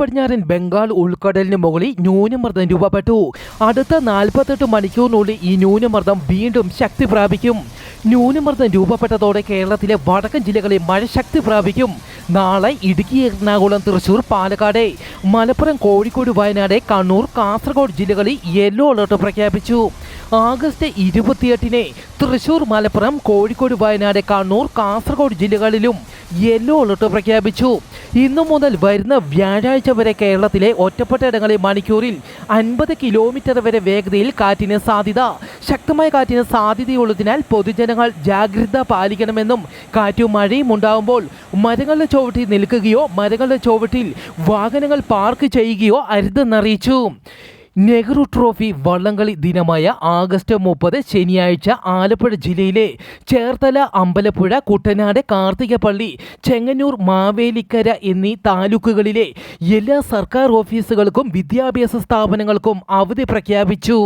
പടിഞ്ഞാറൻ ബംഗാൾ ഉൾക്കടലിന് മുകളിൽ ന്യൂനമർദ്ദം രൂപപ്പെട്ടു. അടുത്ത നാൽപ്പത്തെട്ട് മണിക്കൂറിനുള്ളിൽ ഈ ന്യൂനമർദ്ദം വീണ്ടും ശക്തി പ്രാപിക്കും. ന്യൂനമർദ്ദം രൂപപ്പെട്ടതോടെ കേരളത്തിലെ വടക്കൻ ജില്ലകളിൽ മഴ ശക്തി പ്രാപിക്കും. നാളെ ഇടുക്കി എറണാകുളം തൃശൂർ പാലക്കാട് മലപ്പുറം കോഴിക്കോട് വയനാട് കണ്ണൂർ കാസർഗോഡ് ജില്ലകളിൽ യെല്ലോ അലർട്ട് പ്രഖ്യാപിച്ചു. ആഗസ്റ്റ് ഇരുപത്തിയെട്ടിന് തൃശൂർ മലപ്പുറം കോഴിക്കോട് വയനാട് കണ്ണൂർ കാസർഗോഡ് ജില്ലകളിലും യെല്ലോ അലർട്ട് പ്രഖ്യാപിച്ചു. ഇന്നു മുതൽ വരുന്ന വ്യാഴാഴ്ച വരെ കേരളത്തിലെ ഒറ്റപ്പെട്ട ഇടങ്ങളിൽ മണിക്കൂറിൽ അൻപത് കിലോമീറ്റർ വരെ വേഗതയിൽ കാറ്റിന് സാധ്യത. ശക്തമായ കാറ്റിന് സാധ്യതയുള്ളതിനാൽ പൊതുജനങ്ങൾ ജാഗ്രത പാലിക്കണമെന്നും കാറ്റും മഴയും ഉണ്ടാകുമ്പോൾ മരങ്ങളുടെ ചുവട്ടിൽ നിൽക്കുകയോ മരങ്ങളുടെ ചുവട്ടിൽ വാഹനങ്ങൾ പാർക്ക് ചെയ്യുകയോ അരുതെന്നറിയിച്ചു. നെഹ്റു ട്രോഫി വള്ളംകളി ദിനമായ ആഗസ്റ്റ് മുപ്പത് ശനിയാഴ്ച ആലപ്പുഴ ജില്ലയിലെ ചേർത്തല അമ്പലപ്പുഴ കുട്ടനാട് കാർത്തികപ്പള്ളി ചെങ്ങന്നൂർ മാവേലിക്കര എന്നീ താലൂക്കുകളിലെ എല്ലാ സർക്കാർ ഓഫീസുകൾക്കും വിദ്യാഭ്യാസ സ്ഥാപനങ്ങൾക്കും അവധി പ്രഖ്യാപിച്ചു.